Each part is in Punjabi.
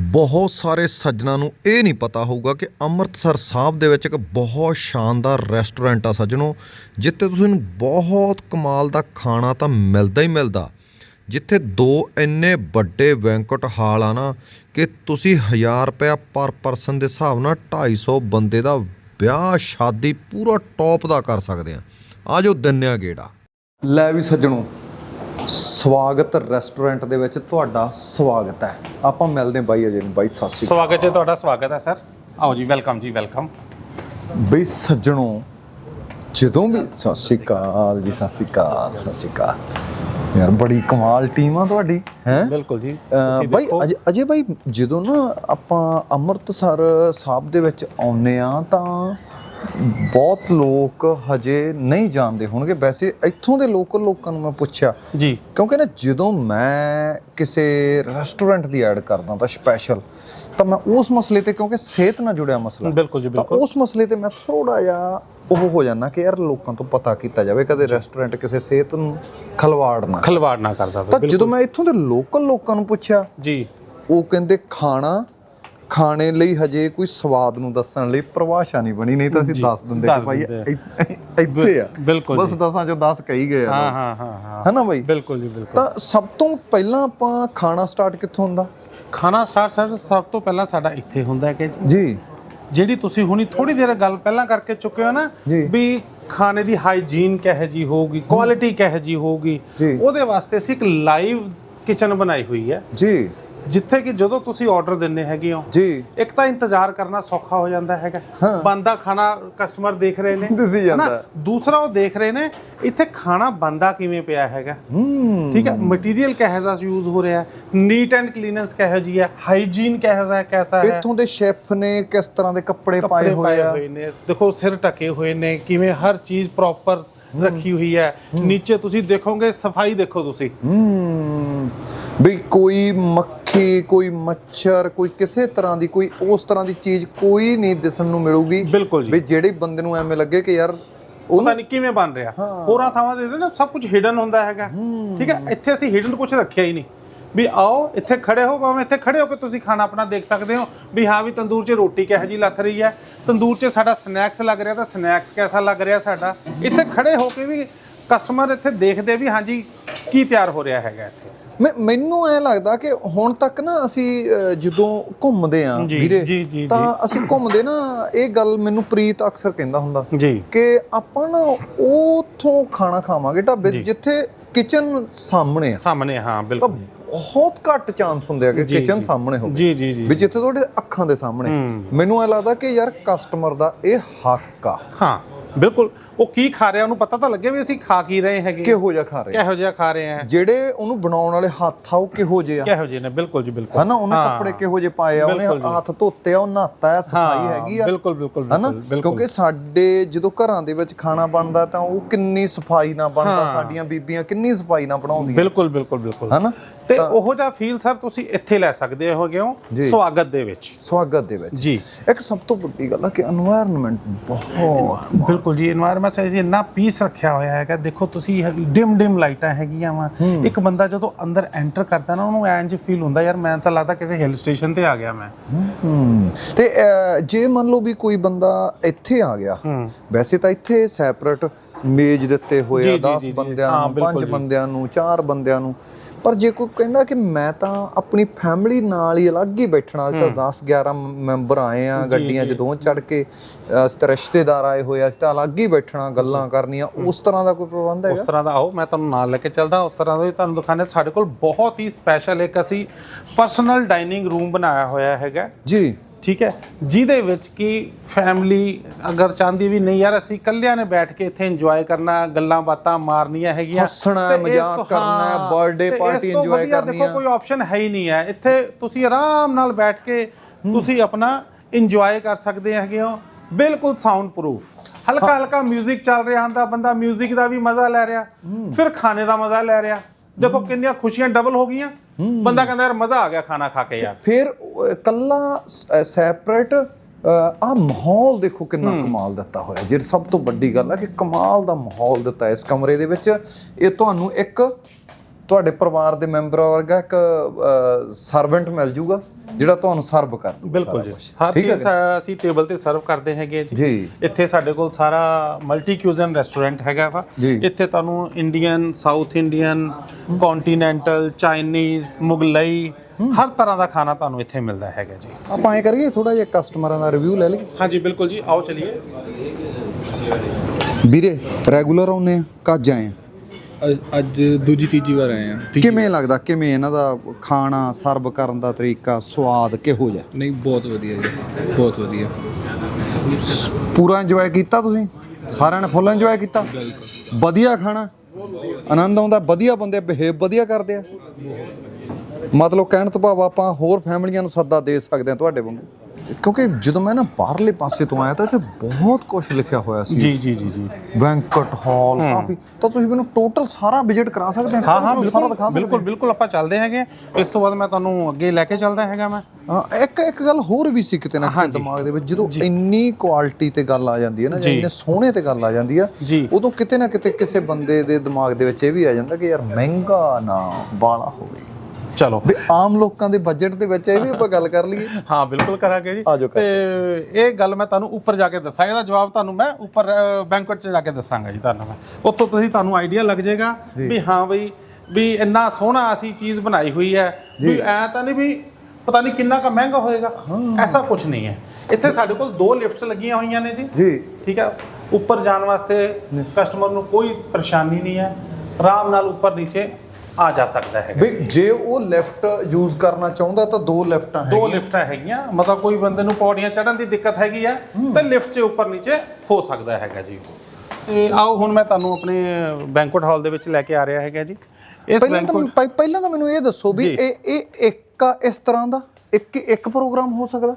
ਬਹੁਤ ਸਾਰੇ ਸੱਜਣਾ ਨੂੰ ਇਹ ਨਹੀਂ ਪਤਾ ਹੋਊਗਾ ਕਿ ਅੰਮ੍ਰਿਤਸਰ ਸਾਹਿਬ ਦੇ ਵਿੱਚ ਇੱਕ ਬਹੁਤ ਸ਼ਾਨਦਾਰ ਰੈਸਟੋਰੈਂਟ ਆ ਸੱਜਣੋ, ਜਿੱਥੇ ਤੁਸੀਂ ਨੂੰ ਬਹੁਤ ਕਮਾਲ ਦਾ ਖਾਣਾ ਤਾਂ ਮਿਲਦਾ ਹੀ ਮਿਲਦਾ। ਜਿੱਥੇ ਦੋ ਇੰਨੇ ਵੱਡੇ ਬੈਂਕਟ ਹਾਲ ਆ ਨਾ ਕਿ ਤੁਸੀਂ 1000 ਰੁਪਇਆ ਪਰ ਪਰਸਨ ਦੇ ਹਿਸਾਬ ਨਾਲ 250 ਬੰਦੇ ਦਾ ਵਿਆਹ, ਸ਼ਾਦੀ ਪੂਰਾ ਟੌਪ ਦਾ ਕਰ ਸਕਦੇ ਆ। ਆ ਜੋ ਦਿੰਨਿਆ ਗੇੜਾ। ਲੈ ਵੀ ਸੱਜਣੋ ਸਵਾਗਤ ਰੈਸਟੋਰੈਂਟ ਦੇ ਵਿੱਚ ਤੁਹਾਡਾ ਸਵਾਗਤ ਹੈ। ਆਪਾਂ ਮਿਲਦੇ ਬਾਈ ਅਜੇ ਨੂੰ ਬਾਈ ਸਤਿ ਸ਼੍ਰੀ ਅਕਾਲ। ਸਵਾਗਤ ਹੈ ਤੁਹਾਡਾ ਸਵਾਗਤ ਹੈ ਸਰ। ਆਓ ਜੀ ਵੈਲਕਮ ਜੀ ਵੈਲਕਮ। ਬਈ ਸੱਜਣੋ ਜਦੋਂ ਵੀ ਸਤਿ ਸ਼੍ਰੀ ਅਕਾਲ ਜੀ ਸਤਿ ਸ਼੍ਰੀ ਅਕਾਲ ਸਤਿ ਸ਼੍ਰੀ ਅਕਾਲ। ਯਾਰ ਬੜੀ ਕਮਾਲ ਟੀਮ ਆ ਤੁਹਾਡੀ ਹੈ? ਬਿਲਕੁਲ ਜੀ ਬਾਈ ਅਜੇ ਅਜੇ ਬਾਈ ਜਦੋਂ ਨਾ ਆਪਾਂ ਅੰਮ੍ਰਿਤਸਰ ਸਾਹਿਬ ਦੇ ਵਿੱਚ ਆਉਨੇ ਆ ਤਾਂ ਬਹੁਤ ਲੋਕ ਹਜੇ ਨਹੀਂ ਜਾਣਦੇ ਹੋਣਗੇ। ਵੈਸੇ ਇੱਥੋਂ ਦੇ ਲੋਕਲ ਲੋਕਾਂ ਨੂੰ ਮੈਂ ਪੁੱਛਿਆ ਜੀ। ਕਿਉਂਕਿ ਨਾ ਜਦੋਂ ਮੈਂ ਕਿਸੇ ਰੈਸਟੋਰੈਂਟ ਦੀ ਐਡ ਕਰਦਾ ਤਾਂ ਸਪੈਸ਼ਲ ਤਾਂ ਮੈਂ ਉਸ ਮਸਲੇ ਤੇ ਕਿਉਂਕਿ ਸਿਹਤ ਨਾਲ ਜੁੜਿਆ ਮਸਲਾ। ਬਿਲਕੁਲ ਜੀ ਬਿਲਕੁਲ। ਉਸ ਮਸਲੇ ਤੇ ਮੈਂ ਥੋੜਾ ਜਿਹਾ ਉਹ ਹੋ ਜਾਂਦਾ ਕਿ ਯਾਰ ਲੋਕਾਂ ਤੋਂ ਪਤਾ ਕੀਤਾ ਜਾਵੇ ਕਦੇ ਰੈਸਟੋਰੈਂਟ ਕਿਸੇ ਸਿਹਤ ਨੂੰ ਖਲਵਾੜ ਨਾ ਖਲਵਾੜ ਨਾ ਕਰਦਾ ਤਾਂ ਜਦੋਂ ਮੈਂ ਇੱਥੋਂ ਦੇ ਲੋਕਲ ਲੋਕਾਂ ਨੂੰ ਪੁੱਛਿਆ ਜੀ। ਉਹ ਕਹਿੰਦੇ ਖਾਣਾ ਖਾਣੇ ਲਈ ਹਜੇ ਕੋਈ ਸਵਾਦ ਨੂੰ ਦੱਸਣ ਲਈ ਪਰਿਭਾਸ਼ਾ ਨਹੀਂ ਬਣੀ ਨਹੀਂ ਤਾਂ ਅਸੀਂ ਦੱਸ ਦਿੰਦੇ ਕਿ ਭਾਈ। ਇੱਥੇ- ਆ ਬਿਲਕੁਲ ਬਸ ਜੀ। ਦਸਾਂ ਚੋਂ 10 ਕਹੀ ਗਏ ਆ ਹਾਂ। ਹਾਂ ਹਾਂ ਹਾਂ ਨਾ ਬਾਈ ਬਿਲਕੁਲ ਜੀ ਬਿਲਕੁਲ ਤਾਂ ਸਭ ਤੋਂ ਪਹਿਲਾਂ ਆਪਾਂ ਖਾਣਾ ਸਟਾਰਟ ਕਿੱਥੋਂ ਹੁੰਦਾ ਖਾਣਾ ਸਟਾਰਟ ਸਰ ਸਭ ਤੋਂ ਪਹਿਲਾਂ ਸਾਡਾ ਇੱਥੇ ਹੁੰਦਾ ਕਿ ਜੀ ਜਿਹੜੀ ਤੁਸੀਂ ਹੁਣੀ ਥੋੜੀ ਦੇਰ ਗੱਲ ਪਹਿਲਾਂ ਕਰਕੇ ਚੁੱਕੇ ਹੋ ਨਾ। ਵੀ ਖਾਣੇ ਦੀ ਹਾਈਜੀਨ ਕਿਹੋ ਜੀ ਹੋਊਗੀ ਕੁਆਲਿਟੀ ਕਿਹੋ ਜੀ ਹੋਊਗੀ। ਉਹਦੇ ਵਾਸਤੇ ਅਸੀਂ ਇੱਕ ਲਾਈਵ ਕਿਚਨ ਬਣਾਈ ਹੋਈ ਹੈ ਜੀ ਜਿੱਥੇ ਕਿ ਜਦੋਂ ਤੁਸੀਂ ਆਰਡਰ ਦਿੰਨੇ ਹੈਗੇ ਹੋ ਜੀ। ਇੱਕ ਤਾਂ ਇੰਤਜ਼ਾਰ ਕਰਨਾ ਸੌਖਾ ਹੋ ਜਾਂਦਾ ਹੈਗਾ। ਬੰਦਾ ਖਾਣਾ ਕਸਟਮਰ ਦੇਖ ਰਹੇ ਨੇ। ਦਿਸੀ ਜਾਂਦਾ। ਦੂਸਰਾ ਉਹ ਦੇਖ ਰਹੇ ਨੇ ਇੱਥੇ ਖਾਣਾ ਬੰਦਾ ਕਿਵੇਂ ਪਿਆ ਹੈਗਾ। ਠੀਕ ਹੈ? ਮਟੀਰੀਅਲ ਕਿਹੋ ਜਿਹਾ ਯੂਜ਼ ਹੋ ਰਿਹਾ ਹੈ? ਨੀਟ ਐਂਡ ਕਲੀਨੈਂਸ ਕਿਹੋ ਜੀ ਹੈ? ਹਾਈਜੀਨ ਕਿਹੋ ਜਿਹਾ ਕੈਸਾ ਹੈ? ਇੱਥੋਂ ਦੇ ਸ਼ੈਫ ਨੇ ਕਿਸ ਤਰ੍ਹਾਂ ਦੇ ਕੱਪੜੇ ਪਾਏ ਹੋਏ ਆ? ਦੇਖੋ ਸਿਰ ਟਕੇ ਹੋਏ ਨੇ ਕਿਵੇਂ ਹਰ ਚੀਜ਼ ਪ੍ਰੋਪਰ ਰੱਖੀ ਹੋਈ ਹੈ। ਨੀਚੇ ਤੁਸੀਂ ਦੇਖੋਗੇ ਸਫ਼ਾਈ ਦੇਖੋ ਤੁਸੀਂ। ਵੀ ਕੋਈ ਮੱਖੀ ਕੋਈ ਮੱਛਰ ਕੋਈ ਕਿਸੇ ਤਰ੍ਹਾਂ ਦੀ ਕੋਈ ਉਸ ਤਰ੍ਹਾਂ ਦੀ ਚੀਜ਼ ਕੋਈ ਨਹੀਂ ਦਿਸਣ ਨੂੰ ਮਿਲੂਗੀ। ਬਿਲਕੁਲ ਜੀ। ਵੀ ਜਿਹੜੇ ਬੰਦੇ ਨੂੰ ਐਵੇਂ ਲੱਗੇ ਕਿ ਯਾਰ ਉਹ ਪਤਾ ਨਹੀਂ ਕਿਵੇਂ ਬਣ ਰਿਹਾ। ਹੋਰਾਂ ਥਾਵਾਂ ਦੇ ਨਾ ਸਭ ਕੁਝ ਹਿਡਨ ਹੁੰਦਾ ਹੈਗਾ। ਠੀਕ ਹੈ? ਇੱਥੇ ਅਸੀਂ ਹਿਡਨ ਕੁਝ ਰੱਖਿਆ ਹੀ ਨਹੀਂ। ਵੀ ਆਓ ਇੱਥੇ ਖੜੇ ਹੋ ਭਾਵੇਂ ਇੱਥੇ ਖੜੇ ਹੋ ਕੇ ਤੁਸੀਂ ਖਾਣਾ ਆਪਣਾ ਦੇਖ ਸਕਦੇ ਹੋ। ਵੀ ਹਾਂ ਵੀ ਤੰਦੂਰ 'ਚ ਰੋਟੀ ਕਿਹੋ ਜੀ ਲੱਥ ਰਹੀ ਹੈ। ਤੰਦੂਰ 'ਚ ਸਾਡਾ ਸਨੈਕਸ ਲੱਗ ਰਿਹਾ ਤਾਂ ਸਨੈਕਸ ਕੈਸਾ ਲੱਗ ਰਿਹਾ ਸਾਡਾ। ਇੱਥੇ ਖੜੇ ਹੋ ਕੇ ਵੀ ਕਸਟਮਰ ਇੱਥੇ ਦੇਖਦੇ ਵੀ ਹਾਂਜੀ ਕੀ ਤਿਆਰ ਹੋ ਰਿਹਾ ਹੈਗਾ ਇੱਥੇ। ਮੈਂ ਮੈਨੂੰ ਐ ਲੱਗਦਾ ਕਿ ਹੁਣ ਤੱਕ ਨਾ ਅਸੀਂ ਜਦੋਂ ਘੁੰਮਦੇ ਆਂ ਜੀ, ਵੀਰੇ ਜੀ, ਜੀ, ਤਾਂ ਅਸੀਂ ਘੁੰਮਦੇ ਨਾ ਇਹ ਗੱਲ ਮੈਨੂੰ ਪ੍ਰੀਤ ਅਕਸਰ ਕਹਿੰਦਾ ਹੁੰਦਾ ਜੀ। ਕਿ ਆਪਾਂ ਨਾ ਉਥੋਂ ਖਾਣਾ ਖਾਵਾਂਗੇ ਢਾਬੇ 'ਚ ਜਿੱਥੇ ਕਿਚਨ ਸਾਹਮਣੇ ਆ। ਸਾਹਮਣੇ ਹਾਂ ਤਾਂ ਬਿਲਕੁਲ। ਬਹੁਤ ਘੱਟ ਚਾਂਸ ਹੁੰਦੇ ਆ ਕਿ ਜੀ, ਕਿਚਨ ਜੀ। ਸਾਹਮਣੇ ਹੋਵੇ। ਜੀ ਜੀ ਜੀ। ਵੀ ਜਿੱਥੇ ਤੁਹਾਡੇ ਅੱਖਾਂ ਦੇ ਸਾਹਮਣੇ। ਹੂੰ। ਮੈਨੂੰ ਐ ਲੱਗਦਾ ਕਿ ਯਾਰ ਕਸਟਮਰ ਦਾ ਇਹ ਹੱਕ ਆ। ਹਾਂ ਬਿਲਕੁਲ। ਉਹ ਕੀ ਖਾ ਰਿਹਾ ਉਹਨੂੰ ਪਤਾ ਤਾਂ ਲੱਗੇ ਵੀ ਅਸੀਂ ਖਾ ਕੀ ਰਹੇ ਹੈਗੇ। ਕਿਹੋ ਜਿਹਾ ਖਾ ਰਹੇ? ਕਿਹੋ ਜਿਹਾ ਖਾ ਰਹੇ ਆ। ਜਿਹੜੇ ਉਹਨੂੰ ਬਣਾਉਣ ਵਾਲੇ ਹੱਥ ਆ ਉਹ ਕਿਹੋ ਜਿਹੇ ਕਿਹੋ ਜਿਹੇ ਨੇ? ਬਿਲਕੁਲ ਜੀ ਬਿਲਕੁਲ। ਹਨਾ ਉਹਨੇ ਕੱਪੜੇ ਕਿਹੋ ਜਿਹੇ ਪਾਏ ਆ? ਉਹਨੇ ਹੱਥ ਧੋਤੇ ਆ ਉਹ ਨਹਾਤਾ ਹੈ ਸਫ਼ਾਈ ਹੈਗੀ ਆ। ਬਿਲਕੁਲ ਬਿਲਕੁਲ ਹਨਾ ਕਿਉਂਕਿ ਸਾਡੇ ਜਦੋਂ ਘਰਾਂ ਦੇ ਵਿੱਚ ਖਾਣਾ ਬਣਦਾ ਤਾਂ ਉਹ ਕਿੰਨੀ ਸਫ਼ਾਈ ਨਾਲ ਬਣਦਾ ਸਾਡੀਆਂ ਬੀਬੀਆਂ ਕਿੰਨੀ ਸਫ਼ਾਈ ਨਾਲ ਬਣਾਉਂਦੀਆਂ। ਬਿਲਕੁਲ ਬਿਲਕੁਲ ਬਿਲਕੁਲ। ਹਨਾ ਤੇ ਉਹੋ ਜਿਹਾ ਫੀਲ ਸਰ ਤੁਸੀਂ ਇੱਥੇ ਲੈ ਸਕਦੇ ਹੋਗੇ ਹੋ ਸਵਾਗਤ ਦੇ ਵਿੱਚ। ਸਵਾਗਤ ਦੇ ਵਿੱਚ। ਜੀ। ਇੱਕ ਸਭ ਤੋਂ ਵੱਡੀ ਗੱਲ ਆ ਕਿ এনवायरमेंट ਬਹੁਤ ਬਿਲਕੁਲ ਜੀ এনवायरमेंट ਸਾਈਜ਼ ਇੰਨਾ ਪੀਸ ਰੱਖਿਆ ਹੋਇਆ ਹੈਗਾ ਦੇਖੋ ਤੁਸੀਂ ਡਿਮ ਡਿਮ ਲਾਈਟਾਂ ਹੈਗੀਆਂ ਵਾ। ਇੱਕ ਬੰਦਾ ਜਦੋਂ ਅੰਦਰ ਐਂਟਰ ਕਰਦਾ ਨਾ ਉਹਨੂੰ ਐਂਜ ਫੀਲ ਹੁੰਦਾ ਯਾਰ ਮੈਂ ਤਾਂ ਲੱਗਦਾ ਕਿਸੇ ਹਿਲ ਸਟੇਸ਼ਨ ਤੇ ਆ ਗਿਆ ਮੈਂ। ਤੇ ਜੇ ਮੰਨ ਲਓ ਵੀ ਕੋਈ ਬੰਦਾ ਇੱਥੇ ਆ ਗਿਆ ਵੈਸੇ ਤਾਂ ਇੱਥੇ ਸੈਪਰੇਟ ਮੇਜ਼ ਦਿੱਤੇ ਹੋਏ ਆ ਜੀ, 10 ਜੀ, ਜੀ। ਬੰਦਿਆਂ ਨੂੰ ਬਿਲਕੁਲ 5 ਜੀ। ਬੰਦਿਆਂ ਨੂੰ 4 ਬੰਦਿਆਂ ਨੂੰ ਪਰ ਜੇ ਕੋਈ ਕਹਿੰਦਾ ਕਿ ਮੈਂ ਤਾਂ ਆਪਣੀ ਫੈਮਿਲੀ ਨਾਲ ਹੀ ਅਲੱਗ ਹੀ ਬੈਠਣਾ ਤਾਂ 10 11 ਮੈਂਬਰ ਆਏ ਆ ਗੱਡੀਆਂ 'ਚ ਦੋ ਚੜ ਕੇ ਅਸੀਂ ਰਿਸ਼ਤੇਦਾਰ ਆਏ ਹੋਏ ਆ ਅਸੀਂ ਤਾਂ ਅਲੱਗ ਹੀ ਬੈਠਣਾ ਗੱਲਾਂ ਕਰਨੀਆਂ ਉਸ ਤਰ੍ਹਾਂ ਦਾ ਕੋਈ ਪ੍ਰਬੰਧ ਉਸ ਹੈਗਾ ਤਰ੍ਹਾਂ ਦਾ ਆਓ ਮੈਂ ਤੁਹਾਨੂੰ ਨਾਲ ਲੈ ਕੇ ਚੱਲਦਾ ਉਸ ਤਰ੍ਹਾਂ ਦਾ ਹੀ ਤੁਹਾਨੂੰ ਦਿਖਾਣੇ ਸਾਡੇ ਕੋਲ ਬਹੁਤ ਹੀ ਸਪੈਸ਼ਲ ਇੱਕ ਅਸੀਂ ਪਰਸਨਲ ਡਾਈਨਿੰਗ ਰੂਮ ਬਣਾਇਆ ਹੋਇਆ ਹੈਗਾ। ਜੀ। ਠੀਕ ਹੈ ਜਿਹਦੇ ਵਿੱਚ ਕਿ ਫੈਮਿਲੀ ਅਗਰ ਚਾਹੁੰਦੀ ਵੀ ਨਹੀਂ ਯਾਰ ਅਸੀਂ ਇਕੱਲਿਆਂ ਨੇ ਬੈਠ ਕੇ ਇੱਥੇ ਇੰਜੋਏ ਕਰਨਾ ਗੱਲਾਂ ਬਾਤਾਂ ਮਾਰਨੀਆਂ ਹੈਗੀਆਂ ਹੱਸਣਾ, ਤੇ ਇਸ ਮਜ਼ਾਕ ਤੋਂ- ਕਰਨਾ ਹੈ, ਹਾਂ, birthday ਤੇ ਇਸ party ਤੋਂ enjoy ਵਧੀਆ ਕਰਨੀ ਦੇਖੋ ਹੈ। ਕੋਈ ਆਪਸ਼ਨ ਹੈ ਹੀ ਨਹੀਂ ਹੈ ਇੱਥੇ ਤੁਸੀਂ ਆਰਾਮ ਨਾਲ ਬੈਠ ਕੇ ਤੁਸੀਂ ਆਪਣਾ ਇੰਜੋਏ ਕਰ ਸਕਦੇ ਹੈਗੇ ਹੋ ਬਿਲਕੁਲ ਸਾਊਂਡ ਪ੍ਰੂਫ ਹਲਕਾ ਹਲਕਾ 뮤직 ਚੱਲ ਰਿਹਾ ਹੁੰਦਾ ਬੰਦਾ 뮤직 ਦਾ ਵੀ ਮਜ਼ਾ ਲੈ ਰਿਹਾ ਫਿਰ ਖਾਣੇ ਦਾ ਮਜ਼ਾ ਲੈ ਰਿਹਾ ਦੇਖੋ ਕਿੰਨੀਆਂ ਖੁਸ਼ੀਆਂ ਡਬਲ ਹੋ ਗਈਆਂ। ਬੰਦਾ ਕਹਿੰਦਾ ਯਾਰ ਮਜ਼ਾ ਆ ਗਿਆ ਖਾਣਾ ਖਾ ਕੇ ਯਾਰ। ਫਿਰ ਕੱਲਾ ਸੈਪਰੇਟ ਆ ਮਾਹੌਲ ਦੇਖੋ ਕਿੰਨਾ ਕਮਾਲ ਦਿੱਤਾ ਹੋਇਆ। ਜਿਹੜੀ ਸਭ ਤੋਂ ਵੱਡੀ ਗੱਲ ਆ ਕਿ ਕਮਾਲ ਦਾ ਮਾਹੌਲ ਦਿੱਤਾ ਇਸ ਕਮਰੇ ਦੇ ਵਿੱਚ। ਇਹ ਤੁਹਾਨੂੰ ਇੱਕ ਤੁਹਾਡੇ ਪਰਿਵਾਰ ਦੇ ਮੈਂਬਰ ਵਰਗਾ ਇੱਕ ਸਰਵੈਂਟ ਮਿਲ ਜੂਗਾ। ਜਿਹੜਾ ਤੁਹਾਨੂੰ ਸਰਵ ਕਰ ਬਿਲਕੁਲ ਜੀ। ਹਰ ਚੀਜ਼ ਅਸੀਂ ਟੇਬਲ ਤੇ ਸਰਵ ਕਰਦੇ ਹੈਗੇ ਜੀ। ਇੱਥੇ ਸਾਡੇ ਕੋਲ ਸਾਰਾ ਮਲਟੀ ਕਿਊਜ਼ਨ ਰੈਸਟੋਰੈਂਟ ਹੈਗਾ ਵਾ। ਇੱਥੇ ਤੁਹਾਨੂੰ Indian South Indian continental Chinese Mughlai ਹਰ ਤਰ੍ਹਾਂ ਦਾ ਖਾਣਾ ਤੁਹਾਨੂੰ ਇੱਥੇ ਮਿਲਦਾ ਹੈਗਾ ਜੀ। ਆਪਾਂ ਐ ਕਰੀਏ ਥੋੜਾ ਜਿਹਾ ਕਸਟਮਰਾਂ ਦਾ ਰਿਵਿਊ ਲੈ ਲਈਏ। ਹਾਂਜੀ ਬਿਲਕੁਲ ਜੀ। ਆਓ ਚਲਿਏ। ਵੀਰੇ ਰੈਗੂਲਰ ਆਉਨੇ ਆ ਕੱਜ ਆਏ ਆ। ਅੱਜ- ਅੱਜ ਦੂਜੀ ਤੀਜੀ ਵਾਰ ਆਏ ਆ ਕਿਵੇਂ ਲੱਗਦਾ? ਕਿਵੇਂ ਇਹਨਾਂ ਦਾ ਖਾਣਾ ਸਰਵ ਕਰਨ ਦਾ ਤਰੀਕਾ ਸਵਾਦ ਕਿਹੋ ਜਿਹਾ? ਨਹੀਂ ਬਹੁਤ ਵਧੀਆ ਜੀ। ਬਹੁਤ ਵਧੀਆ। ਪੂਰਾ ਇੰਜੋਏ ਕੀਤਾ ਤੁਸੀਂ? ਸਾਰਿਆਂ ਨੇ ਫੁੱਲ ਇੰਜੋਏ ਕੀਤਾ? ਵਧੀਆ ਖਾਣਾ? ਆਨੰਦ ਆਉਂਦਾ? ਵਧੀਆ ਬੰਦੇ ਬਿਹੇਵ ਵਧੀਆ ਕਰਦੇ ਆ। ਮਤਲਬ ਕਹਿਣ ਤੋਂ ਭਾਵ ਆਪਾਂ ਹੋਰ ਫੈਮਲੀਆਂ ਨੂੰ ਸੱਦਾ ਦੇ ਸਕਦੇ ਆ ਤੁਹਾਡੇ ਵਾਂਗੂ। ਕਿਉਂਕਿ ਜਦੋਂ ਮੈਂ ਨਾ ਬਾਹਰਲੇ ਪਾਸੇ ਤੋਂ ਆਇਆ ਤਾਂ ਇੱਥੇ ਬਹੁਤ ਕੁਝ ਲਿਖਿਆ ਹੋਇਆ ਸੀ। ਜੀ ਜੀ ਜੀ ਜੀ। ਬੈਂਕਟ ਹਾਲ ਕਾਫੀ। ਤਾਂ ਤੁਸੀਂ ਮੈਨੂੰ ਟੋਟਲ ਸਾਰਾ ਵਿਜ਼ਿਟ ਕਰਾ ਸਕਦੇ ਹਾਂ? ਹਾਂ ਸਾਰਾ ਬਿਲਕੁਲ ਬਿਲਕੁਲ ਬਿਲਕੁਲ ਆਪਾਂ ਚੱਲਦੇ ਹੈਗੇ ਇਸ ਤੋਂ ਬਾਅਦ ਮੈਂ ਤੁਹਾਨੂੰ ਅੱਗੇ ਲੈ ਕੇ ਚੱਲਦਾ ਹੈਗਾ ਮੈਂ। ਹਾਂ ਇੱਕ ਇੱਕ ਗੱਲ ਹੋਰ ਵੀ ਸੀ ਕਿਤੇ ਨਾ ਕਿਤੇ। ਦਿਮਾਗ ਦੇ ਵਿੱਚ ਜਦੋਂ ਇੰਨੀ ਕੁਆਲਿਟੀ ਤੇ ਗੱਲ ਆ ਜਾਂਦੀ ਹੈ ਨਾ ਜਾਂ। ਇੰਨੇ ਸੋਹਣੇ ਤੇ ਗੱਲ ਆ ਜਾਂਦੀ ਆ। ਉਦੋਂ ਕਿਤੇ ਨਾ ਕਿਤੇ ਕਿਸੇ ਬੰਦੇ ਦੇ ਦਿਮਾਗ ਦੇ ਵਿੱਚ ਇਹ ਵੀ ਆ ਜਾਂਦਾ ਕਿ ਯਾਰ ਮਹਿੰਗਾ ਨਾ ਬਾਲਾ ਹੋਵੇ। ਚਲੋ। ਵੀ ਆਮ ਲੋਕਾਂ ਦੇ ਬਜਟ ਦੇ ਵਿੱਚ ਇਹ ਵੀ ਆਪਾਂ ਗੱਲ ਕਰ ਲਈਏ। ਹਾਂ ਬਿਲਕੁਲ ਕਰਾਂਗੇ ਜੀ। ਤੇ ਇਹ ਗੱਲ ਮੈਂ ਤੁਹਾਨੂੰ ਉੱਪਰ ਜਾ ਕੇ ਦੱਸਾਂਗਾ ਇਹਦਾ ਜਵਾਬ ਤੁਹਾਨੂੰ ਮੈਂ ਉੱਪਰ ਬੈਂਕਟ 'ਚ ਜਾ ਕੇ ਦੱਸਾਂਗਾ ਜੀ ਤੁਹਾਨੂੰ ਮੈਂ। ਉੱਥੋਂ ਤੁਸੀਂ ਤੁਹਾਨੂੰ ਆਈਡੀਆ ਲੱਗ ਜਾਏਗਾ ਵੀ ਹਾਂ ਬਈ ਵੀ ਇੰਨਾ ਸੋਹਣਾ ਅਸੀਂ ਚੀਜ਼ ਬਣਾਈ ਹੋਈ ਹੈ। ਵੀ ਐ ਤਾਂ ਨਹੀਂ ਵੀ ਪਤਾ ਨਹੀਂ ਕਿੰਨਾ ਕੁ ਮਹਿੰਗਾ ਹੋਏਗਾ। ਐਸਾ ਕੁਝ ਨਹੀਂ ਹੈ। ਇੱਥੇ ਸਾਡੇ ਕੋਲ ਦੋ ਲਿਫਟਸ ਲੱਗੀਆਂ ਹੋਈਆਂ ਨੇ ਜੀ। ਜੀ। ਠੀਕ ਹੈ ਉੱਪਰ ਜਾਣ ਵਾਸਤੇ ਕਸਟਮਰ ਨੂੰ ਕੋਈ ਪਰੇਸ਼ਾਨੀ ਨਹੀਂ ਹੈ। ਆਰਾਮ ਨਾਲ ਉੱਪਰ ਨੀਚੇ ਆ ਜਾ ਸਕਦਾ ਹੈਗਾ ਵੀ ਜੇ ਉਹ ਲੈਫਟ ਯੂਜ਼ ਕਰਨਾ ਚਾਹੁੰਦਾ ਤਾਂ ਦੋ ਲੈਫਟਾਂ ਦੋ ਹੈਗੀਆਂ। ਲਿਫਟਾਂ ਹੈਗੀਆਂ। ਮਤਲਬ ਕੋਈ ਬੰਦੇ ਨੂੰ ਪੌੜੀਆਂ ਚੜ੍ਹਨ ਦੀ ਦਿੱਕਤ ਹੈਗੀ ਆ ਤੇ ਲਿਫਟ 'ਚ ਉੱਪਰ ਨੀਚੇ ਹੋ ਸਕਦਾ ਹੈਗਾ ਜੀ। ਤੇ ਆਓ ਹੁਣ ਮੈਂ ਤੁਹਾਨੂੰ ਆਪਣੇ ਬੈਂਕੁਏਟ ਹਾਲ ਦੇ ਵਿੱਚ ਲੈ ਕੇ ਆ ਰਿਹਾ ਹੈਗਾ ਜੀ। ਇਸ ਪਹਿ- ਪਹਿਲਾਂ ਤਾਂ ਮੈਨੂੰ ਇਹ ਦੱਸੋ ਵੀ। ਇਹ ਇਹ ਇੱਕ ਇਸ ਤਰ੍ਹਾਂ ਦਾ? ਇੱਕ ਇੱਕ ਪ੍ਰੋਗਰਾਮ ਹੋ ਸਕਦਾ?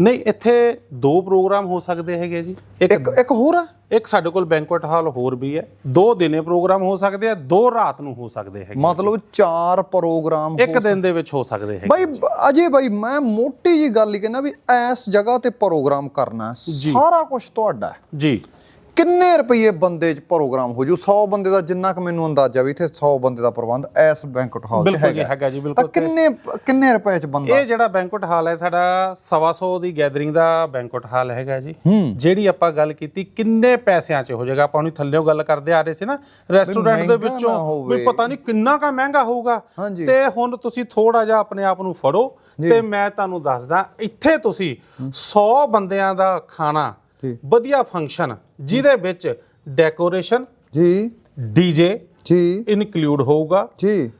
ਨਹੀਂ ਇੱਥੇ ਦੋ ਪ੍ਰੋਗਰਾਮ ਹੋ ਸਕਦੇ ਹੈਗੇ ਜੀ। ਇੱਕ ਇੱਕ ਹੋਰ ਆ? ਇੱਕ ਸਾਡੇ ਕੋਲ ਬੈਂਕੁਏਟ ਹਾਲ ਹੋਰ ਵੀ ਹੈ। ਦੋ ਦਿਨੇ ਪ੍ਰੋਗਰਾਮ ਹੋ ਸਕਦੇ ਆ ਦੋ ਰਾਤ ਨੂੰ ਹੋ ਸਕਦੇ ਹੈਗੇ ਮਤਲਬ ਚਾਰ ਪ੍ਰੋਗਰਾਮ ਇੱਕ ਦਿਨ ਦੇ ਵਿੱਚ ਹੋ ਸਕਦੇ ਹੈਗੇ ਬਾਈ ਅਜੇ ਬਾਈ ਮੈਂ ਮੋਟੀ ਜੀ ਗੱਲ ਹੀ ਕਹਿੰਦਾ ਵੀ ਇਸ ਜਗ੍ਹਾ ਤੇ ਪ੍ਰੋਗਰਾਮ ਕਰਨਾ। ਸਾਰਾ ਕੁਝ ਤੁਹਾਡਾ। ਜੀ। ਕਿੰਨੇ ਰੁਪਏ ਬੰਦੇ ਚ ਪ੍ਰੋਗਰਾਮ ਹੋ ਜੂ 100 ਬੰਦੇ ਦਾ ਜਿੰਨਾ ਕੁ ਮੈਨੂੰ ਅੰਦਾਜ਼ਾ ਵੀ ਇੱਥੇ 100 ਬੰਦੇ ਦਾ ਪ੍ਰਬੰਧ ਇਸ ਬੈਂਕਟ ਹਾਲ 'ਚ ਬਿਲਕੁਲ ਜੀ, ਹੈਗਾ ਹੈਗਾ ਜੀ, ਤਾਂ ਬਿਲਕੁਲ। ਕਿੰਨੇ ਕਿੰਨੇ ਰੁਪਏ ਚ ਬੰਦਾ ਇਹ ਜਿਹੜਾ ਬੈਂਕੁਏਟ ਹਾਲ ਹੈ ਸਾਡਾ 125 ਦੀ ਗੈਦਰਿੰਗ ਦਾ ਬੈਂਕੁਏਟ ਹਾਲ ਹੈਗਾ ਜੀ ਜਿਹੜੀ ਆਪਾਂ ਗੱਲ ਕੀਤੀ ਕਿੰਨੇ ਪੈਸਿਆਂ 'ਚ ਹੋ ਜਾਏਗਾ ਆਪਾਂ ਨੂੰ ਥੱਲੇੋਂ ਗੱਲ ਕਰਦੇ ਆ ਰਹੇ ਸੀ ਨਾ ਰੈਸਟੋਰੈਂਟ ਦੇ ਵਿੱਚੋਂ। ਵੀ ਪਤਾ ਨਹੀਂ ਕਿੰਨਾ ਕਾ ਮਹਿੰਗਾ ਹੋਊਗਾ। ਤੇ ਹੁਣ ਤੁਸੀਂ ਥੋੜਾ ਜਿਹਾ ਆਪਣੇ ਆਪ ਨੂੰ ਫੜੋ ਤੇ ਮੈਂ ਤੁਹਾਨੂੰ ਦੱਸਦਾ ਇੱਥੇ ਤੁਸੀਂ 100 ਬੰਦਿਆਂ ਦਾ ਖਾਣਾ। ਵਧੀਆ ਫੰਕਸ਼ਨ ਜਿਹਦੇ ਵਿੱਚ ਡੈਕੋਰੇਸ਼ਨ ਜੀ। ਡੀਜੇ ਜੀ। ਇਨਕਲੂਡ ਹੋਊਗਾ। ਜੀ।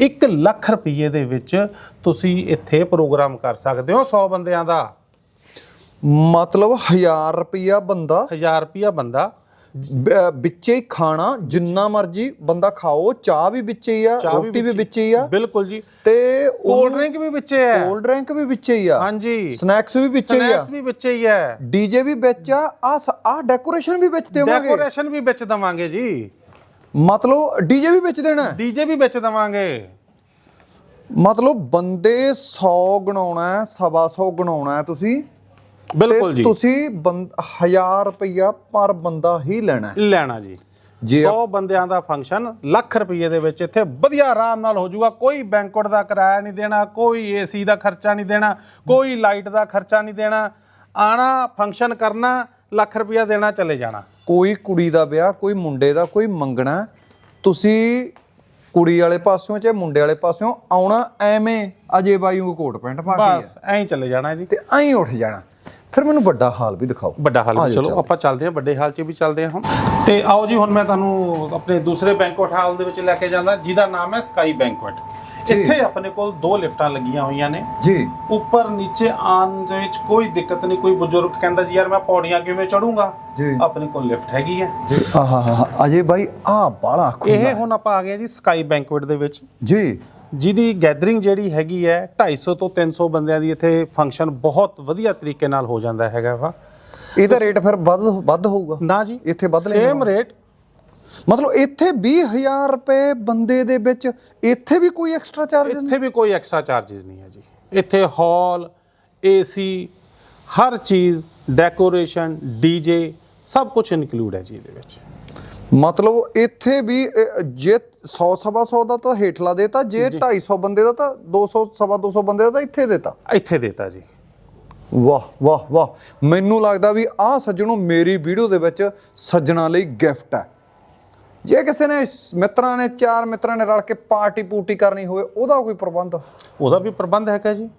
1 ਲੱਖ ਰੁਪਏ ਦੇ ਵਿੱਚ ਤੁਸੀਂ ਇੱਥੇ ਪ੍ਰੋਗਰਾਮ ਕਰ ਸਕਦੇ ਹੋ 100 ਬੰਦਿਆਂ ਦਾ। ਮਤਲਬ 1000 ਰੁਪਿਆ ਬੰਦਾ। 1000 ਰੁਪਿਆ ਬੰਦਾ ਬ- ਵਿੱਚੇ ਹੀ ਖਾਣਾ ਜਿੰਨਾ ਮਰਜ਼ੀ ਬੰਦਾ ਖਾਓ ਚਾਹ ਵੀ ਵਿੱਚੇ ਹੀ ਆ ਚਾਹ ਰੋਟੀ ਵੀ ਵਿੱਚ- ਵਿੱਚੇ ਹੀ ਆ। ਬਿਲਕੁਲ ਜੀ। ਤੇ ਕੋਲਡ ਡਰਿੰਕ ਵੀ ਵਿੱਚੇ ਹੈ। ਕੋਲਡ ਡਰਿੰਕ ਵੀ ਵਿੱਚੇ ਹੀ ਆ। ਹਾਂਜੀ। ਸਨੈਕਸ ਵੀ ਵਿੱਚੇ ਹੀ ਆ। ਸਨੈਕਸ ਵੀ ਵਿੱਚੇ ਹੀ ਹੈ। ਡੀਜੇ ਵੀ ਵਿੱਚ ਆ ਆ ਆ ਡੈਕੋਰੇਸ਼ਨ ਵੀ ਵਿੱਚ ਦੇਵਾਂਗੇ। ਡੈਕੋਰੇਸ਼ਨ ਵੀ ਵਿੱਚ ਦਵਾਂਗੇ ਜੀ। ਮਤਲਬ ਡੀਜੇ ਵੀ ਵਿੱਚ ਦੇਣਾ। ਹੈ? ਡੀਜੇ ਵੀ ਵਿੱਚ ਦਵਾਂਗੇ। ਮਤਲਬ ਬੰਦੇ 100 ਗਣਾਉਣਾ ਹੈ ਸਵਾ 100 ਗਣਾਉਣਾ ਹੈ ਤੁਸੀਂ। ਬਿਲਕੁਲ ਜੀ। ਤੁਸੀਂ 1000 ਰੁਪਇਆ ਪਰ ਬੰਦਾ ਹੀ ਲੈਣਾ ਹੈ। ਲੈਣਾ ਜੀ। ਜੇ 100 ਬੰਦਿਆਂ ਦਾ ਫੰਕਸ਼ਨ ਲੱਖ ਰੁਪਏ ਦੇ ਵਿੱਚ ਇੱਥੇ ਵਧੀਆ ਆਰਾਮ ਨਾਲ ਹੋ ਜਾਊਗਾ। ਕੋਈ ਬੈਂਕੁਏਟ ਦਾ ਕਿਰਾਇਆ ਨਹੀਂ ਦੇਣਾ ਕੋਈ ਏਸੀ ਦਾ ਖਰਚਾ ਨਹੀਂ ਦੇਣਾ ਕੋਈ ਲਾਈਟ ਦਾ ਖਰਚਾ ਨਹੀਂ ਦੇਣਾ। ਆਣਾ ਫੰਕਸ਼ਨ ਕਰਨਾ ਲੱਖ ਰੁਪਇਆ ਦੇਣਾ ਚਲੇ ਜਾਣਾ। ਕੋਈ ਕੁੜੀ ਦਾ ਵਿਆਹ ਕੋਈ ਮੁੰਡੇ ਦਾ ਕੋਈ ਮੰਗਣਾ ਤੁਸੀਂ ਕੁੜੀ ਵਾਲੇ ਪਾਸਿਓਂ ਚਾਹੇ ਮੁੰਡੇ ਵਾਲੇ ਪਾਸਿਓਂ ਆਉਣਾ ਐਵੇਂ ਅਜੇ ਬਾਈ ਨੂੰ ਕੋਟ ਪੈਂਟ ਪਾ ਕੇ ਬਸ ਐਂ ਚਲੇ ਜਾਣਾ ਜੀ। ਤੇ ਐਂ ਉੱਠ ਜਾਣਾ। ਫਿਰ ਮੈਨੂੰ ਵੱਡਾ ਹਾਲ ਵੀ ਦਿਖਾਓ। ਵੱਡਾ ਹਾਲ ਵੀ ਚਲੋ ਆਪਾਂ ਚੱਲਦੇ ਹਾਂ ਵੱਡੇ ਹਾਲ 'ਚ ਵੀ ਚੱਲਦੇ ਹਾਂ ਹੁਣ। ਤੇ ਆਓ ਜੀ ਹੁਣ ਮੈਂ ਤੁਹਾਨੂੰ ਆਪਣੇ ਦੂਸਰੇ ਬੈਂਕੁਏਟ ਹਾਲ ਦੇ ਵਿੱਚ ਲੈ ਕੇ ਜਾਂਦਾ ਜਿਹਦਾ ਨਾਮ ਹੈ ਸਕਾਈ ਬੈਂਕੁਏਟ ਇੱਥੇ ਆਪਣੇ ਕੋਲ ਦੋ ਲਿਫਟਾਂ ਲੱਗੀਆਂ ਹੋਈਆਂ ਨੇ। ਜੀ। ਉੱਪਰ ਨੀਚੇ ਆਉਣ ਦੇ ਵਿੱਚ ਕੋਈ ਦਿੱਕਤ ਨਹੀਂ ਕੋਈ ਬਜ਼ੁਰਗ ਕਹਿੰਦਾ ਜੀ ਯਾਰ ਮੈਂ ਪੌੜੀਆਂ ਕਿਵੇਂ ਚੜੂੰਗਾ? ਜੀ। ਆਪਣੇ ਕੋਲ ਲਿਫਟ ਹੈਗੀ ਹੈ। ਜੀ। ਆਹਾ ਹਾ ਅਜੇ ਬਾਈ ਆ ਬਾਲਾ ਇਹ ਹੁਣ ਆਪਾਂ ਆ ਗਏ ਜੀ ਸਕਾਈ ਬੈਂਕੁਏਟ ਦੇ ਵਿੱਚ। ਜੀ। ਜਿਹਦੀ ਗੈਦਰਿੰਗ ਜਿਹੜੀ ਹੈਗੀ ਹੈ 250 ਤੋਂ 300 ਬੰਦਿਆਂ ਦੀ ਇੱਥੇ ਫੰਕਸ਼ਨ ਬਹੁਤ ਵਧੀਆ ਤਰੀਕੇ ਨਾਲ ਹੋ ਜਾਂਦਾ ਹੈਗਾ ਵਾ। ਇਹਦਾ ਰੇਟ ਫਿਰ ਵੱਧ ਵੱਧ ਹੋਊਗਾ? ਨਾ ਜੀ ਇੱਥੇ ਵੱਧ ਲੈਣਾ ਸੇਮ ਰੇਟ ਮਤਲਬ ਇੱਥੇ 20000 ਰੁਪਏ ਬੰਦੇ ਦੇ ਵਿੱਚ ਇੱਥੇ ਵੀ ਕੋਈ ਐਕਸਟਰਾ ਚਾਰਜ ਇੱਥੇ ਵੀ ਕੋਈ ਐਕਸਟਰਾ ਚਾਰजेस ਨਹੀਂ ਹੈ ਜੀ। ਇੱਥੇ ਹਾਲ ਏਸੀ ਹਰ ਚੀਜ਼ ਡੈਕੋਰੇਸ਼ਨ ਡੀਜੇ ਸਭ ਕੁਝ ਇਨਕਲੂਡ ਹੈ ਜੀ ਇਹਦੇ ਵਿੱਚ। ਮਤਲਬ ਇੱਥੇ ਵੀ ਜੇ 100 ਸਵਾ 100 ਦਾ ਤਾਂ ਹੇਠਲਾ ਦੇਤਾ ਜੇ 250 ਬੰਦੇ ਦਾ ਤਾਂ 200 ਸਵਾ 200 ਬੰਦੇ ਦਾ ਤਾਂ ਇੱਥੇ ਦੇਤਾ। ਇੱਥੇ ਦੇਤਾ ਜੀ। ਵਾਹ ਵਾਹ ਵਾਹ। ਮੈਨੂੰ ਲੱਗਦਾ ਵੀ ਆਹ ਸੱਜਣੋ ਮੇਰੀ ਵੀਡੀਓ ਦੇ ਵਿੱਚ ਸੱਜਣਾ ਲਈ ਗਿਫਟ ਹੈ। ਜੇ ਕਿਸੇ ਨੇ ਸ- ਮਿੱਤਰਾਂ ਨੇ ਚਾਰ ਮਿੱਤਰਾਂ ਨੇ ਰਲ ਕੇ ਪਾਰਟੀ ਪੂਟੀ ਕਰਨੀ ਹੋਵੇ ਉਹਦਾ ਕੋਈ ਪ੍ਰਬੰਧ? ਉਹਦਾ ਵੀ ਪ੍ਰਬੰਧ ਹੈਗਾ ਜੀ।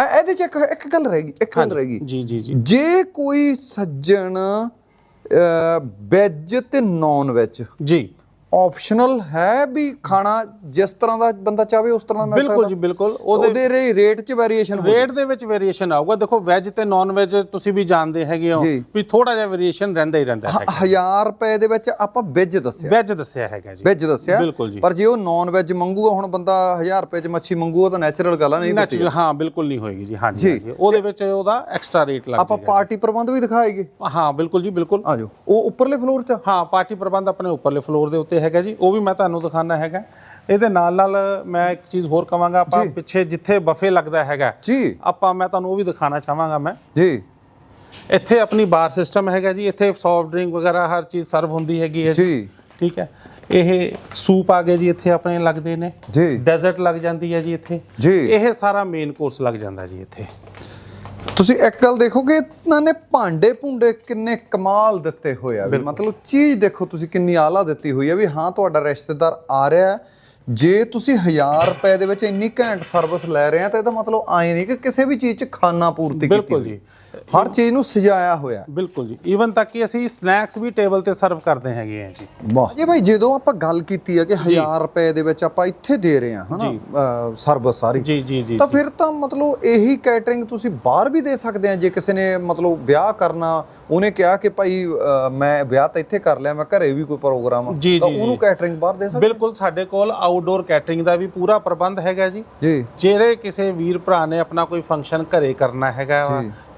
ਐ- ਇਹਦੇ ਚ ਇੱਕ ਇੱਕ ਗੱਲ ਰਹਿ ਗਈ ਇੱਕ ਗੱਲ ਰਹਿ ਗਈ। ਜੀ ਜੀ ਜੀ। ਜੇ ਕੋਈ ਸੱਜਣ ਵੈਜ ਤੇ ਨਾਨ ਵੈਜ ਜੀ। ਆਪਸ਼ਨਲ ਹੈ ਵੀ ਖਾਣਾ ਜਿਸ ਤਰ੍ਹਾਂ ਦਾ ਬੰਦਾ ਚਾਹੇ ਉਸ ਤਰ੍ਹਾਂ ਦਾ ਮਿਲ ਬਿਲਕੁਲ ਸਕਦਾ। ਜੀ ਬਿਲਕੁਲ। ਉਹਦੇ ਉਹਦੇ ਰੇ- ਰੇਟ 'ਚ ਵੇਰੀਏਸ਼ਨ ਹੋ ਰੇਟ ਦੇ ਵਿੱਚ ਵੇਰੀਏਸ਼ਨ ਆਊਗਾ। ਦੇਖੋ ਵੈਜ ਤੇ ਨਾਨ ਵੈਜ ਤੁਸੀਂ ਵੀ ਜਾਣਦੇ ਹੈਗੇ ਹੋ। ਵੀ ਥੋੜਾ ਜਿਹਾ ਵੇਰੀਏਸ਼ਨ ਰਹਿੰਦਾ ਹੀ ਰਹਿੰਦਾ ਹੈਗਾ। 1000 ਰੁਪਏ ਦੇ ਵਿੱਚ ਆਪਾਂ ਵੈਜ ਦੱਸਿਆ। ਵੈਜ ਦੱਸਿਆ ਹੈਗਾ ਜੀ। ਵੈਜ ਦੱਸਿਆ। ਬਿਲਕੁਲ ਜੀ। ਪਰ ਜੇ ਉਹ ਨਾਨ ਵੈਜ ਮੰਗੂਗਾ ਹੁਣ ਬੰਦਾ 1000 ਰੁਪਏ 'ਚ ਮੱਛੀ ਮੰਗੂਗਾ ਤਾਂ ਨੈਚੁਰਲ ਗੱਲ ਆ ਨਹੀਂ ਦਿੱਤੀ ਨੈਚੁਰਲ ਹਾਂ ਬਿਲਕੁਲ ਨਹੀਂ ਹੋਏਗੀ ਜੀ। ਹਾਂਜੀ ਉਹਦੇ ਵਿੱਚ ਉਹਦਾ ਐਕਸਟਰਾ ਰੇਟ ਲੱਗ ਆਪਾਂ ਪਾਰਟੀ ਪ੍ਰਬੰਧ ਵੀ ਦਿਖਾਏਗੇ। ਹਾਂ ਬਿਲਕੁਲ ਜੀ ਬਿਲਕੁਲ। ਆ ਜਾਓ। ਉਹ ਉੱਪਰਲੇ ਫਲੋਰ 'ਚ? ਹਾਂ ਪਾਰਟੀ ਪ੍ਰਬੰਧ ਆਪਣੇ ਉੱਪਰਲੇ ਫਲੋਰ ਦੇ ਉੱਤੇ ਹੈਗਾ ਜੀ ਉਹ ਵੀ ਮੈਂ ਤੁਹਾਨੂੰ ਦਿਖਾਣਾ ਹੈਗਾ। ਇਹਦੇ ਨਾਲ ਨਾਲ ਮੈਂ ਇੱਕ ਚੀਜ਼ ਹੋਰ ਕਵਾਂਗਾ ਆਪਾਂ ਜੀ। ਪਿੱਛੇ ਜਿੱਥੇ ਬਫੇ ਲੱਗਦਾ ਹੈਗਾ ਜੀ। ਆਪਾਂ ਮੈਂ ਤੁਹਾਨੂੰ ਉਹ ਵੀ ਦਿਖਾਣਾ ਚਾਹਾਂਗਾ ਮੈਂ। ਜੀ। ਇੱਥੇ ਆਪਣੀ ਬਾਰ ਸਿਸਟਮ ਹੈਗਾ ਜੀ ਇੱਥੇ ਸੌਫਟ ਡਰਿੰਕ ਵਗੈਰਾ ਹਰ ਚੀਜ਼ ਸਰਵ ਹੁੰਦੀ ਹੈਗੀ ਹੈ ਜੀ। ਠੀਕ ਹੈ। ਇਹ ਸੂਪ ਆ ਗਏ ਜੀ ਇੱਥੇ ਆਪਣੇ ਲੱਗਦੇ ਨੇ। ਜੀ। ਡੈਜ਼ਰਟ ਲੱਗ ਜਾਂਦੀ ਹੈ ਜੀ ਇੱਥੇ। ਜੀ। ਇਹ ਸਾਰਾ ਮੇਨ ਕੋਰਸ ਲੱਗ ਜਾਂਦਾ ਜੀ ਇੱਥੇ। ਤੁਸੀਂ ਇੱਕ ਗੱਲ ਦੇਖੋਗੇ ਇਹਨਾਂ ਨੇ ਭਾਂਡੇ ਭੁੰਡੇ ਕਿੰਨੇ ਕਮਾਲ ਦਿੱਤੇ ਹੋਏ ਆ ਵੀ ਮਤਲਬ ਚੀਜ਼ ਦੇਖੋ ਤੁਸੀਂ ਕਿੰਨੀ ਆਲਾ ਦਿੱਤੀ ਹੋਈ ਆ ਵੀ ਹਾਂ ਤੁਹਾਡਾ ਰਿਸ਼ਤੇਦਾਰ ਆ ਰਿਹਾ। ਜੇ ਤੁਸੀਂ 1000 ਰੁਪਏ ਦੇ ਵਿੱਚ ਇੰਨੀ ਘੈਂਟ ਸਰਵਿਸ ਲੈ ਰਹੇ ਆ ਤਾਂ ਇਹਦਾ ਮਤਲਬ ਆਏ ਨਹੀਂ ਕਿ ਕਿਸੇ ਵੀ ਚੀਜ਼ 'ਚ ਖਾਨਾ ਪੂਰਤੀ ਕੀਤੀ ਬਿਲਕੁਲ। ਜੀ। ਹਰ ਚੀਜ਼ ਨੂੰ ਸਜਾਇਆ ਹੋਇਆ ਬਿਲਕੁਲ ਜੀ। ਈਵਨ ਤੱਕ ਕਿ ਅਸੀਂ ਸਨੈਕਸ ਵੀ ਟੇਬਲ ਤੇ ਸਰਵ ਕਰਦੇ ਹੈਗੇ ਆ ਜੀ। ਵਾਹ। ਜੀ ਭਾਈ ਜਦੋਂ ਆਪਾਂ ਗੱਲ ਕੀਤੀ ਹੈ ਕਿ 1000 ਰੁਪਏ ਦੇ ਵਿੱਚ ਆਪਾਂ ਇੱਥੇ ਦੇ ਰਹੇ ਹਾਂ ਹਨਾ? ਸਰਵਿਸ ਸਾਰੀ। ਜੀ ਜੀ ਜੀ ਤਾਂ ਫਿਰ ਤਾਂ ਮਤਲਬ ਇਹੀ ਕੈਟਰਿੰਗ ਤੁਸੀਂ ਬਾਹਰ ਵੀ ਦੇ ਸਕਦੇ ਆ ਜੇ ਕਿਸੇ ਨੇ ਮਤਲਬ ਵਿਆਹ ਕਰਨਾ ਉਹਨੇ ਕਿਹਾ ਕਿ ਭਾਈ ਮੈਂ ਵਿਆਹ ਤਾਂ ਇੱਥੇ ਕਰ ਲਿਆ ਮੈਂ ਘਰੇ ਵੀ ਕੋਈ ਪ੍ਰੋਗਰਾਮ ਤਾਂ ਉਹਨੂੰ। ਕੈਟਰਿੰਗ ਬਾਹਰ ਦੇ ਸਕਦੇ? ਬਿਲਕੁਲ ਸਾਡੇ ਕੋਲ ਆਊਟਡੋਰ ਕੈਟਰਿੰਗ ਦਾ ਵੀ ਪੂਰਾ ਪ੍ਰਬੰਧ ਹੈਗਾ ਜੀ। ਜੀ। ਜਿਹੜੇ ਕਿਸੇ ਵੀਰ ਭਰਾ ਨੇ ਆਪਣਾ ਕੋਈ ਫੰਕਸ਼ਨ ਘਰੇ ਕਰਨਾ ਹੈਗਾ।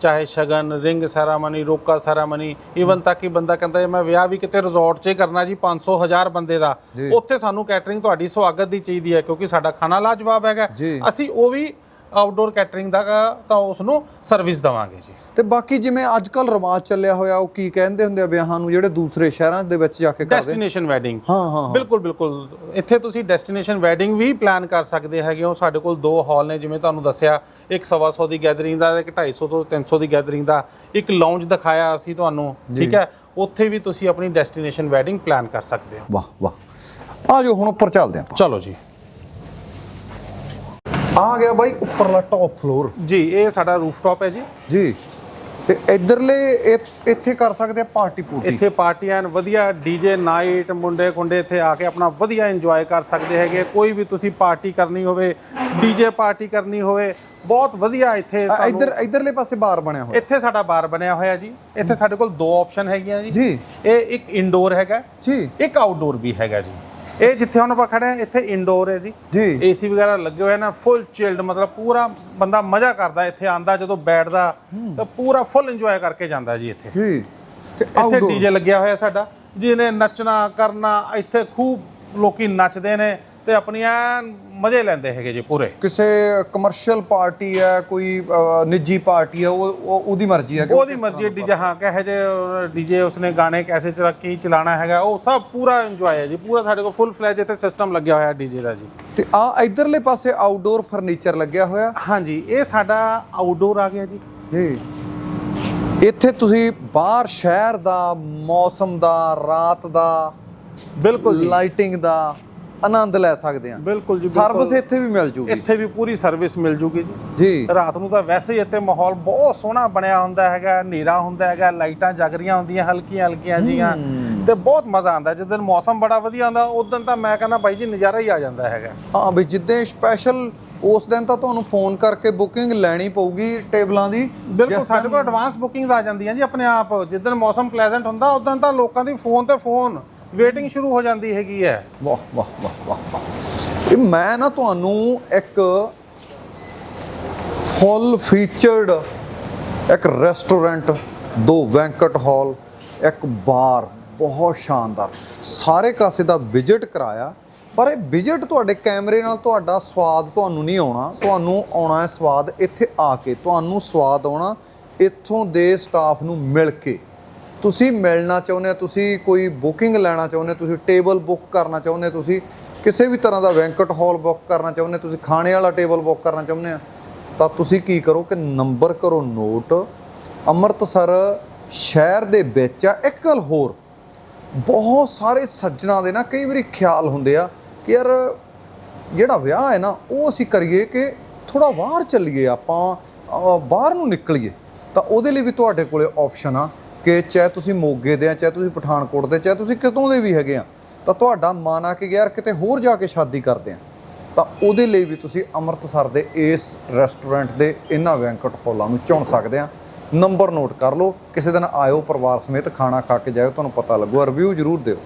ਚਾਹੇ ਸ਼ਗਨ ਰਿੰਗ ਸੈਰਾਮਨੀ ਰੋਕਾ ਸੈਰਾਮਨੀ ਈਵਨ ਤੱਕ ਕਿ ਬੰਦਾ ਕਹਿੰਦਾ ਜੇ ਮੈਂ ਵਿਆਹ ਵੀ ਕਿਤੇ ਰਿਜ਼ੋਰਟ 'ਚ ਹੀ ਕਰਨਾ ਜੀ 500 ਹਜ਼ਾਰ ਬੰਦੇ ਦਾ। ਉੱਥੇ ਸਾਨੂੰ ਕੈਟਰਿੰਗ ਤੁਹਾਡੀ ਸਵਾਗਤ ਦੀ ਚਾਹੀਦੀ ਹੈ ਕਿਉਂਕਿ ਸਾਡਾ ਖਾਣਾ ਲਾਜਵਾਬ ਹੈਗਾ। ਅਸੀਂ ਉਹ ਵੀ ਆਊਟਡੋਰ ਕੈਟਰਿੰਗ ਦਾ ਤਾਂ ਉਸ ਨੂੰ ਸਰਵਿਸ ਦਵਾਂਗੇ ਜੀ। ਤੇ ਬਾਕੀ ਜਿਵੇਂ ਅੱਜ ਕੱਲ ਰਿਵਾਜ ਚੱਲਿਆ ਹੋਇਆ ਉਹ ਕੀ ਕਹਿੰਦੇ ਹੁੰਦੇ ਆ ਵਿਆਹਾਂ ਨੂੰ ਜਿਹੜੇ ਦੂਸਰੇ ਸ਼ਹਿਰਾਂ ਦੇ ਵਿੱਚ ਜਾ ਕੇ ਕਰਦੇ? ਡੈਸਟੀਨੇਸ਼ਨ ਵੈਡਿੰਗ ਹਾਂ ਹਾਂ। ਬਿਲਕੁਲ ਬਿਲਕੁਲ। ਇੱਥੇ ਤੁਸੀਂ ਡੈਸਟੀਨੇਸ਼ਨ ਵੈਡਿੰਗ ਵੀ ਪਲਾਨ ਕਰ ਸਕਦੇ ਹੈਗੇ ਹੋ। ਸਾਡੇ ਕੋਲ ਦੋ ਹਾਲ ਨੇ ਜਿਵੇਂ ਤੁਹਾਨੂੰ ਦੱਸਿਆ ਇੱਕ ਸਵਾ ਸੌ ਦੀ ਗੈਦਰਿੰਗ ਦਾ ਇੱਕ 250 ਤੋਂ 300 ਦੀ ਗੈਦਰਿੰਗ ਦਾ ਇੱਕ ਲਾਉਂਜ ਦਿਖਾਇਆ ਅਸੀਂ ਤੁਹਾਨੂੰ ਠੀਕ ਹੈ? ਉੱਥੇ ਵੀ ਤੁਸੀਂ ਆਪਣੀ ਡੈਸਟੀਨੇਸ਼ਨ ਵੈਡਿੰਗ ਪਲਾਨ ਕਰ ਸਕਦੇ ਹੋ। ਵਾਹ ਵਾਹ। ਆ ਜਾਓ ਹੁਣ ਉੱਪਰ ਚੱਲਦੇ ਆਪਾਂ। ਚਲੋ ਜੀ। ਆ ਗਿਆ ਬਾਈ ਉੱਪਰਲਾ ਟੌਪ ਫਲੋਰ ਜੀ ਇਹ ਸਾਡਾ ਰੂਫਟਾਪ ਹੈ ਜੀ। ਜੀ। ਤੇ ਇਧਰਲੇ ਇੱਥੇ ਕਰ ਸਕਦੇ ਆ ਪਾਰਟੀ ਪੂਰਟੀ ਇੱਥੇ ਪਾਰਟੀਆਂ ਵਧੀਆ ਡੀਜੇ ਨਾਈਟ ਮੁੰਡੇ ਕੁੰਡੇ ਇੱਥੇ ਆ ਕੇ ਆਪਣਾ ਵਧੀਆ ਇੰਜੋਏ ਕਰ ਸਕਦੇ ਹੈਗੇ। ਕੋਈ ਵੀ ਤੁਸੀਂ ਪਾਰਟੀ ਕਰਨੀ ਹੋਵੇ ਡੀਜੇ ਪਾਰਟੀ ਕਰਨੀ ਹੋਵੇ ਬਹੁਤ ਵਧੀਆ ਇੱਥੇ ਇੱਧਰ ਇੱਧਰਲੇ ਪਾਸੇ ਬਾਰ ਬਣਿਆ ਹੋਇਆ। ਇੱਥੇ ਸਾਡਾ ਬਾਰ ਬਣਿਆ ਹੋਇਆ ਜੀ। ਇੱਥੇ ਸਾਡੇ ਕੋਲ ਦੋ ਆਪਸ਼ਨ ਹੈਗੀਆਂ ਜੀ। ਜੀ। ਇਹ ਇੱਕ ਇਨਡੋਰ ਹੈਗਾ ਜੀ। ਇੱਕ ਆਊਟਡੋਰ ਵੀ ਹੈਗਾ ਜੀ। ਇਹ ਜਿੱਥੇ ਹੁਣ ਆਪਾਂ ਖੜੇ ਆ ਇੱਥੇ ਇਨਡੋਰ ਹੈ ਜੀ। ਜੀ। ਏਸੀ ਵਗੈਰਾ ਲੱਗੇ ਹੋਏ ਨਾ ਫੁੱਲ ਚਿਲਡ ਮਤਲਬ ਪੂਰਾ ਬੰਦਾ ਮਜ਼ਾ ਕਰਦਾ ਇੱਥੇ ਆਂਦਾ ਜਦੋਂ ਬੈਠਦਾ ਤਾਂ ਪੂਰਾ ਫੁੱਲ ਇੰਜੋਏ ਕਰਕੇ ਜਾਂਦਾ ਜੀ ਇੱਥੇ। ਜੀ। ਤੇ ਇੱਥੇ ਡੀਜੇ ਲੱਗਿਆ ਹੋਇਆ ਸਾਡਾ ਜਿਹਨੇ ਨੱਚਣਾ ਕਰਨਾ ਇੱਥੇ ਖੂਬ ਲੋਕੀ ਨੱਚਦੇ ਨੇ ਤੇ ਆਪਣੀਆਂ ਮਜ਼ੇ ਲੈਂਦੇ ਹੈਗੇ ਜੀ ਪੂਰੇ। ਕਿਸੇ ਕਮਰਸ਼ੀਅਲ ਪਾਰਟੀ ਹੈ ਕੋਈ ਨਿੱਜੀ ਪਾਰਟੀ ਹੈ ਉਹ ਉਹ- ਉਹਦੀ ਮਰਜ਼ੀ ਹੈ ਕਿ ਉਹ ਉਹਦੀ ਮਰਜ਼ੀ ਡੀਜੇ ਹਾਂ ਕਹੇ ਜੇ ਡੀਜੇ ਉਸਨੇ ਗਾਣੇ ਕੈਸੇ ਚਲਾ ਕੀ ਚਲਾਣਾ ਹੈਗਾ ਉਹ ਸਭ ਪੂਰਾ ਇੰਜੋਏ ਹੈ ਜੀ ਪੂਰਾ ਸਾਡੇ ਕੋਲ ਫੁੱਲ ਫਲੈਜ ਇੱਥੇ ਸਿਸਟਮ ਲੱਗਿਆ ਹੋਇਆ ਡੀਜੇ ਦਾ ਜੀ। ਤੇ ਆ ਇਧਰਲੇ ਪਾਸੇ ਆਊਟਡੋਰ ਫਰਨੀਚਰ ਲੱਗਿਆ ਹੋਇਆ? ਹਾਂਜੀ ਇਹ ਸਾਡਾ ਆਊਟਡੋਰ ਆ ਗਿਆ ਜੀ। ਜੀ। ਇੱਥੇ ਤੁਸੀਂ ਬਾਹਰ ਸ਼ਹਿਰ ਦਾ ਮੌਸਮ ਦਾ ਰਾਤ ਦਾ ਬਿਲਕੁਲ ਲਾਈਟਿੰਗ ਦਾ ਆਨੰਦ ਲੈ ਸਕਦੇ ਆ ਬਿਲਕੁਲ ਜੀ ਸਰਵਿਸ। ਇੱਥੇ ਵੀ ਮਿਲ ਜੂਗੀ। ਇੱਥੇ ਵੀ ਪੂਰੀ ਸਰਵਿਸ ਮਿਲ ਜੂਗੀ ਜੀ। ਜੀ। ਰਾਤ ਨੂੰ ਤਾਂ ਵੈਸੇ ਹੀ ਇੱਥੇ ਮਾਹੌਲ ਬਹੁਤ ਸੋਹਣਾ ਬਣਿਆ ਹੁੰਦਾ ਹੈਗਾ ਹਨੇਰਾ ਹੁੰਦਾ ਹੈਗਾ ਲਾਈਟਾਂ ਜਗ ਰਹੀਆਂ ਹੁੰਦੀਆਂ ਹਲਕੀਆਂ ਹਲਕੀਆਂ ਜੀਆਂ। ਤੇ ਬਹੁਤ ਮਜ਼ਾ ਆਉਂਦਾ ਜਿਸ ਦਿਨ ਮੌਸਮ ਬੜਾ ਵਧੀਆ ਹੁੰਦਾ ਉਦੋਂ ਤਾਂ ਮੈਂ ਕਹਿੰਦਾ ਬਾਈ ਜੀ ਨਜ਼ਾਰਾ ਹੀ ਆ ਜਾਂਦਾ ਹੈਗਾ। ਹਾਂ ਵੀ ਜਿੱਦੇ ਸਪੈਸ਼ਲ ਉਸ ਦਿਨ ਤਾਂ ਤੁਹਾਨੂੰ ਫੋਨ ਕਰਕੇ ਬੁਕਿੰਗ ਲੈਣੀ ਪਊਗੀ ਟੇਬਲਾਂ ਦੀ। ਬਿਲਕੁਲ ਸਾਡੇ ਕੋਲ ਐਡਵਾਂਸ ਬੁਕਿੰਗਸ ਆ ਜਾਂਦੀਆਂ ਜੀ ਆਪਣੇ ਆਪ। ਜਿਸ ਦਿਨ ਮੌਸਮ ਪਲੇਜ਼ੈਂਟ ਹੁੰਦਾ ਉਦੋਂ ਤਾਂ ਲੋਕਾਂ ਦੀ ਫੋਨ ਤੇ ਫੋਨ ਵੇਟਿੰਗ ਸ਼ੁਰੂ ਹੋ ਜਾਂਦੀ ਹੈਗੀ ਹੈ। ਵਾਹ ਵਾਹ ਵਾਹ ਵਾਹ ਵਾਹ। ਇਹ ਮੈਂ ਨਾ ਤੁਹਾਨੂੰ ਇੱਕ ਫੁੱਲ ਫੀਚਰਡ ਇੱਕ ਰੈਸਟੋਰੈਂਟ ਦੋ ਵੈਂਕਟ ਹਾਲ ਇੱਕ ਬਾਰ ਬਹੁਤ ਸ਼ਾਨਦਾਰ। ਸਾਰੇ ਕਾਸੇ ਦਾ ਵਿਜ਼ਿਟ ਕਰਾਇਆ, ਪਰ ਇਹ ਵਿਜ਼ਿਟ ਤੁਹਾਡੇ ਕੈਮਰੇ ਨਾਲ ਤੁਹਾਡਾ ਸਵਾਦ ਤੁਹਾਨੂੰ ਨਹੀਂ ਆਉਣਾ। ਤੁਹਾਨੂੰ ਆਉਣਾ ਹੈ ਸਵਾਦ ਇੱਥੇ ਆ ਕੇ, ਤੁਹਾਨੂੰ ਸਵਾਦ ਆਉਣਾ ਇੱਥੋਂ ਦੇ ਸਟਾਫ ਨੂੰ ਮਿਲ ਕੇ। ਤੁਸੀਂ ਮਿਲਣਾ ਚਾਹੁੰਦੇ ਹੋ, ਤੁਸੀਂ ਕੋਈ ਬੁਕਿੰਗ ਲੈਣਾ ਚਾਹੁੰਦੇ ਹੋ, ਤੁਸੀਂ ਟੇਬਲ ਬੁੱਕ ਕਰਨਾ ਚਾਹੁੰਦੇ ਹੋ, ਤੁਸੀਂ ਕਿਸੇ ਵੀ ਤਰ੍ਹਾਂ ਦਾ ਵੈਂਕਟ ਹਾਲ ਬੁੱਕ ਕਰਨਾ ਚਾਹੁੰਦੇ ਹੋ, ਤੁਸੀਂ ਖਾਣੇ ਵਾਲਾ ਟੇਬਲ ਬੁੱਕ ਕਰਨਾ ਚਾਹੁੰਦੇ ਆ ਤਾਂ ਤੁਸੀਂ ਕੀ ਕਰੋ ਕਿ ਨੰਬਰ ਕਰੋ ਨੋਟ ਅੰਮ੍ਰਿਤਸਰ ਸ਼ਹਿਰ ਦੇ ਵਿੱਚ ਆ, ਇੱਕ ਗੱਲ ਹੋਰ, ਬਹੁਤ ਸਾਰੇ ਸੱਜਣਾ ਦੇ ਨਾ ਕਈ ਵਾਰੀ ਖਿਆਲ ਹੁੰਦੇ ਆ ਕਿ ਯਾਰ ਜਿਹੜਾ ਵਿਆਹ ਹੈ ਨਾ, ਉਹ ਅਸੀਂ ਕਰੀਏ ਕਿ ਥੋੜਾ ਬਾਹਰ ਚੱਲੀਏ ਆਪਾਂ ਬਾਹਰ ਨੂੰ ਨਿਕਲੀਏ, ਤਾਂ ਉਹਦੇ ਲਈ ਵੀ ਤੁਹਾਡੇ ਕੋਲੇ ਆਪਸ਼ਨ ਆ। ਕਿ ਚਾਹੇ ਤੁਸੀਂ ਮੋਗੇ ਦੇ ਆ, ਚਾਹੇ ਤੁਸੀਂ ਪਠਾਨਕੋਟ ਦੇ ਚਾਹੇ ਤੁਸੀਂ ਕਿਤੋਂ ਦੇ ਵੀ ਹੈਗੇ ਆ, ਤਾਂ ਤੁਹਾਡਾ ਮਨ ਆ ਕੇ ਯਾਰ ਕਿਤੇ ਹੋਰ ਜਾ ਕੇ ਸ਼ਾਦੀ ਕਰਦੇ ਆ। ਤਾਂ ਉਹਦੇ ਲਈ ਵੀ ਤੁਸੀਂ ਅੰਮ੍ਰਿਤਸਰ ਦੇ ਇਸ ਰੈਸਟੋਰੈਂਟ ਦੇ ਇਹਨਾਂ ਵੈਂਕਟ ਹਾਲਾਂ ਨੂੰ ਚੁਣ ਸਕਦੇ ਆ। ਨੰਬਰ ਨੋਟ ਕਰ ਲਓ, ਕਿਸੇ ਦਿਨ ਆਇਓ, ਪਰਿਵਾਰ ਸਮੇਤ ਖਾਣਾ ਖਾ ਕੇ ਜਾਇਓ, ਤੁਹਾਨੂੰ ਪਤਾ ਲੱਗੂ ਰਿਵਿਊ ਜ਼ਰੂਰ ਦਿਓ।